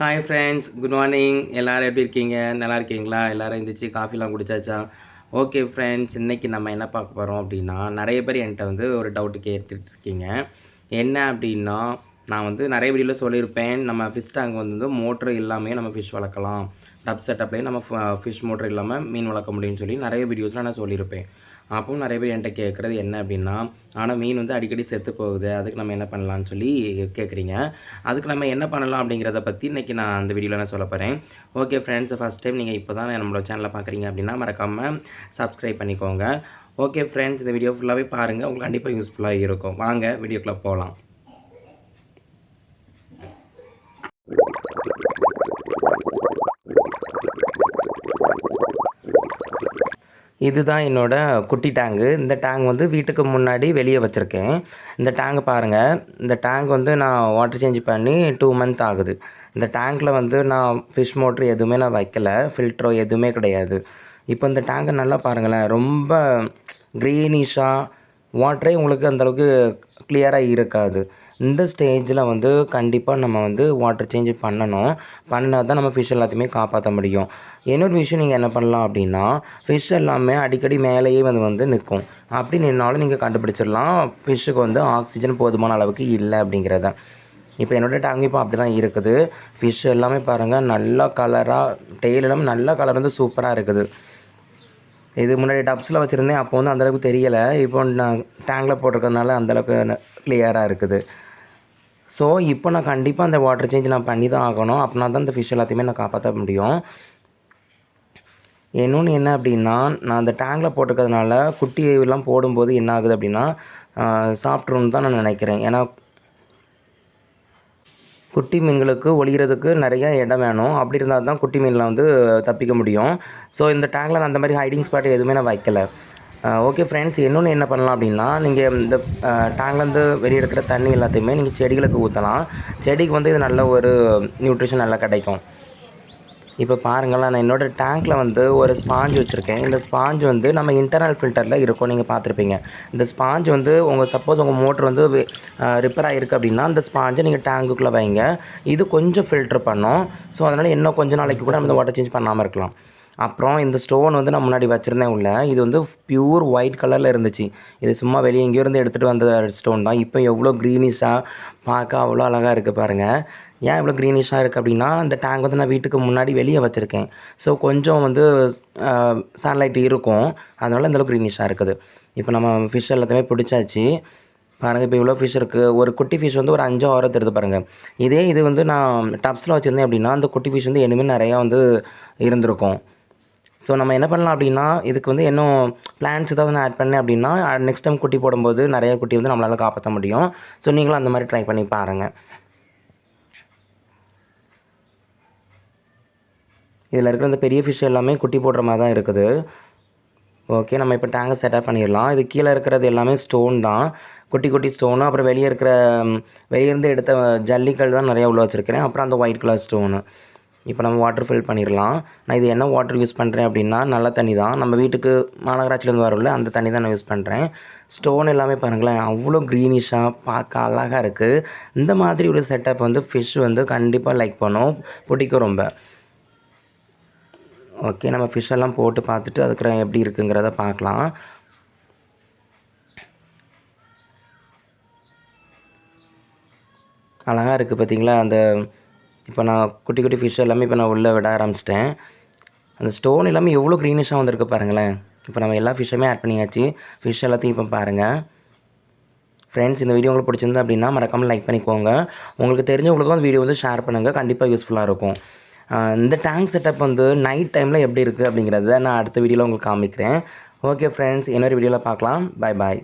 Hi friends good morning எல்லோரும் எப்படி இருக்கீங்க? நல்லா இருக்கீங்களா? எல்லோரும் எழுந்திரிச்சு காஃபிலாம் குடிச்சாச்சா? ஓகே ஃப்ரெண்ட்ஸ் இன்றைக்கி நம்ம என்ன பார்க்க போகிறோம் அப்படின்னா நிறைய பேர் என்கிட்ட வந்து ஒரு டவுட்டு கேட்டுட்டு இருக்கீங்க. என்ன அப்படின்னா நான் வந்து நிறைய வீடியோவில் சொல்லியிருப்பேன். நம்ம ஃபிஷ் டேங்க் வந்து மோட்ரு இல்லாமல் நம்ம ஃபிஷ் வளர்க்கலாம். டப் செட்டப்லேயே நம்ம ஃபிஷ் மோட்ரு இல்லாமல் மீன் வளர்க்க முடியும்னு சொல்லி நிறைய வீடியோஸில் நான் சொல்லியிருப்பேன். அப்பவும் நிறைய பேர் என்கிட்ட கேட்குறது என்ன அப்படின்னா ஆனால் மீன் வந்து அடிக்கடி செத்து போகுது. அதுக்கு நம்ம என்ன பண்ணலாம்னு சொல்லி கேட்குறீங்க அதுக்கு நம்ம என்ன பண்ணலாம் அப்படிங்கிறத பற்றி இன்றைக்கி நான் அந்த வீடியோவில் நான் சொல்ல போகிறேன் ஓகே ஃப்ரெண்ட்ஸ் ஃபஸ்ட் டைம் நீங்கள் இப்போ தான் நம்மளோட சேனலை பார்க்குறீங்க அப்படின்னா மறக்காமல் சப்ஸ்கிரைப் பண்ணிக்கோங்க. ஓகே ஃப்ரெண்ட்ஸ் இந்த வீடியோ ஃபுல்லாகவே பாருங்கள் உங்களுக்கு கண்டிப்பாக யூஸ்ஃபுல்லாக இருக்கும். வாங்க வீடியோக்குள்ளே போகலாம் இதுதான் என்னோடய குட்டி டேங்கு. இந்த டேங்க் வந்து வீட்டுக்கு முன்னாடி வெளியே வச்சுருக்கேன். இந்த டேங்க் பாருங்கள் இந்த டேங்க் வந்து நான் வாட்டர் சேஞ்ச் பண்ணி டூ மந்த் ஆகுது. இந்த டேங்க்கில் வந்து நான் ஃபிஷ் மோட்ரு எதுவுமே நான் வைக்கலை. ஃபில்ட்ரோ எதுவுமே கிடையாது. இப்போ இந்த டேங்கை நல்லா பாருங்களேன். ரொம்ப க்ரீனிஷாக வாட்டரே உங்களுக்கு அந்தளவுக்கு கிளியராக இருக்காது. இந்த ஸ்டேஜில் வந்து கண்டிப்பாக நம்ம வந்து வாட்டர் சேஞ்ச் பண்ணணும். பண்ணினா தான் நம்ம ஃபிஷ் எல்லாத்தையுமே காப்பாற்ற முடியும். இன்னொரு விஷயம் நீங்கள் என்ன பண்ணலாம் அப்படின்னா ஃபிஷ் எல்லாமே அடிக்கடி மேலேயே வந்து வந்து நிற்கும். அப்படி நின்னாலும் நீங்கள் கண்டுபிடிச்சிடலாம். ஃபிஷ்ஷுக்கு வந்து ஆக்சிஜன் போதுமான அளவுக்கு இல்லை அப்படிங்கிறத. இப்போ என்னோடய டேங்க் இப்போ அப்படி தான் இருக்குது. ஃபிஷ் எல்லாமே பாருங்கள் நல்லா கலராக டெய்ல் எல்லாமே நல்ல கலர் வந்து சூப்பராக இருக்குது. இது முன்னாடி டப்ஸில் வச்சுருந்தேன் அப்போ வந்து அந்தளவுக்கு தெரியலை. இப்போ நான் டேங்கில் போட்டிருக்கிறதுனால அந்தளவுக்கு கிளியராக இருக்குது. ஸோ இப்போ நான் கண்டிப்பாக அந்த வாட்டர் சேஞ்ச் நான் பண்ணி தான் ஆகணும். அப்படின்னா தான் இந்த ஃபிஷ் எல்லாத்தையுமே நான் காப்பாற்ற முடியும். இன்னொன்று என்ன அப்படின்னா நான் அந்த டேங்கில் போட்டிருக்கிறதுனால குட்டியெல்லாம் போடும்போது என்ன ஆகுது அப்படின்னா சாப்பிட்ருன்னு தான் நான் நினைக்கிறேன். ஏன்னா குட்டி மீன்களுக்கு ஒளிகிறதுக்கு நிறைய இடம் வேணும். அப்படி இருந்தால் தான் குட்டி மீனில் வந்து தப்பிக்க முடியும். ஸோ இந்த டேங்கில் நான் அந்த மாதிரி ஹைடிங் ஸ்பாட் எதுவுமே நான் வைக்கலை. ஓகே ஃப்ரெண்ட்ஸ் இன்னொன்று என்ன பண்ணலாம் அப்படின்னா நீங்கள் இந்த டேங்க்லேருந்து வெளியே இருக்கிற தண்ணி எல்லாத்தையுமே நீங்கள் செடிகளுக்கு ஊற்றலாம் செடிக்கு வந்து இது நல்ல ஒரு நியூட்ரிஷன் நல்லா கிடைக்கும். இப்போ பாருங்களேன் நான் என்னோடய டேங்க்கில் வந்து ஒரு ஸ்பாஞ்ச் வச்சுருக்கேன். இந்த ஸ்பாஞ்ச் வந்து நம்ம இன்டர்னல் ஃபில்டரில் இருக்கும் நீங்கள் பார்த்துருப்பீங்க. இந்த ஸ்பாஞ்ச் வந்து உங்கள் சப்போஸ் உங்கள் மோட்ரு வந்து ரிப்பேர் ஆகிருக்கு அப்படின்னா அந்த ஸ்பாஞ்சை நீங்கள் டேங்குக்குள்ளே வைங்க. இது கொஞ்சம் ஃபில்ட்ரு பண்ணும். ஸோ அதனால் இன்னும் கொஞ்சம் நாளைக்கு கூட நம்ம வாட்டர் சேஞ்ச் பண்ணாமல் இருக்கலாம். அப்புறம் இந்த ஸ்டோன் வந்து நான் முன்னாடி வச்சுருந்தேன் உள்ள. இது வந்து ப்யூர் ஒயிட் கலரில் இருந்துச்சு. இது சும்மா வெளியே எங்கேயிருந்து எடுத்துகிட்டு வந்த ஸ்டோன் தான். இப்போ எவ்வளோ க்ரீனிஷாக பார்க்க அவ்வளோ அழகாக இருக்குது பாருங்கள் ஏன் இவ்வளோ க்ரீனிஷாக இருக்குது அப்படின்னா இந்த டேங்க் வந்து நான் வீட்டுக்கு முன்னாடி வெளியே வச்சுருக்கேன். ஸோ கொஞ்சம் வந்து சன்லைட் இருக்கும். அதனால் இந்தளவு க்ரீனிஷாக இருக்குது. இப்போ நம்ம ஃபிஷ் எல்லாத்தையுமே பிடிச்சாச்சு. பாருங்கள் இப்போ இவ்வளோ ஃபிஷ் இருக்குது ஒரு குட்டி ஃபிஷ் வந்து ஒரு அஞ்சு ஆறோ தருது பாருங்கள் இதே இது வந்து நான் டப்ஸில் வச்சுருந்தேன் அப்படின்னா அந்த குட்டி ஃபிஷ் வந்து இனிமேல் நிறையா வந்து இருந்திருக்கும். ஸோ நம்ம என்ன பண்ணலாம் அப்படின்னா இதுக்கு வந்து இன்னும் பிளான்ஸ் ஏதாவது நான் ஆட் பண்ணேன் அப்படின்னா நெக்ஸ்ட் டைம் குட்டி போடும்போது நிறைய குட்டி வந்து நம்மளால் காப்பாற்ற முடியும். ஸோ நீங்களும் அந்த மாதிரி ட்ரை பண்ணி பாருங்கள் இதில் இருக்கிற இந்த பெரிய ஃபிஷ் எல்லாமே குட்டி போடுற மாதிரி தான் இருக்குது. ஓகே நம்ம இப்போ டேங்கை செட்டப் பண்ணிடலாம். இது கீழே இருக்கிறது எல்லாமே ஸ்டோன் தான். குட்டி குட்டி ஸ்டோனு அப்புறம் வெளியே இருக்கிற வெளியேருந்து எடுத்த ஜல்லிக்கல் தான் நிறையா உள்ள வச்சுருக்கிறேன். அப்புறம் அந்த ஒயிட் கலர் ஸ்டோனு இப்போ நம்ம வாட்டர் ஃபில் பண்ணிடலாம். நான் இது என்ன வாட்டர் யூஸ் பண்ணுறேன் அப்படின்னா நல்ல தண்ணி தான் நம்ம வீட்டுக்கு மாநகராட்சியிலேருந்து வரல அந்த தண்ணி தான் நான் யூஸ் பண்ணுறேன் ஸ்டோன் எல்லாமே பாருங்களேன் அவ்வளோ க்ரீனிஷாக பார்க்க அழகாக இருக்குது இந்த மாதிரி ஒரு செட்டப் வந்து ஃபிஷ் வந்து கண்டிப்பாக லைக் பண்ணும். பிடிக்கும் ரொம்ப. ஓகே நம்ம ஃபிஷ் எல்லாம் போட்டு பார்த்துட்டு அதுக்கு எப்படி இருக்குங்கிறத பார்க்கலாம். அழகாக இருக்குது பார்த்தீங்களா அந்த இப்போ நான் குட்டி குட்டி ஃபிஷ் எல்லாமே இப்போ நான் உள்ளே விட ஆரம்பிச்சிட்டேன். அந்த ஸ்டோன் எல்லாமே எவ்வளோ க்ரீனிஷாக வந்திருக்கு பாருங்களேன். இப்போ நம்ம எல்லா ஃபிஷ்ஷுமே ஆட் பண்ணியாச்சு. ஃபிஷ் எல்லாத்தையும் இப்போ பாருங்கள் ஃப்ரெண்ட்ஸ் இந்த வீடியோ உங்களுக்கு பிடிச்சிருந்தா அப்படின்னா மறக்காமல் லைக் பண்ணிக்கோங்க. உங்களுக்கு தெரிஞ்சவங்களுக்கும் அந்த வீடியோ வந்து ஷேர் பண்ணுங்கள் கண்டிப்பாக யூஸ்ஃபுல்லாக இருக்கும். இந்த டேங்க் செட்டப் வந்து நைட் டைமில் எப்படி இருக்குது அப்படிங்கிறத நான் அடுத்த வீடியோவில் உங்களுக்கு காமிக்கிறேன். ஓகே ஃப்ரெண்ட்ஸ் இன்னொரு வீடியோவில் பார்க்கலாம். பாய் பாய்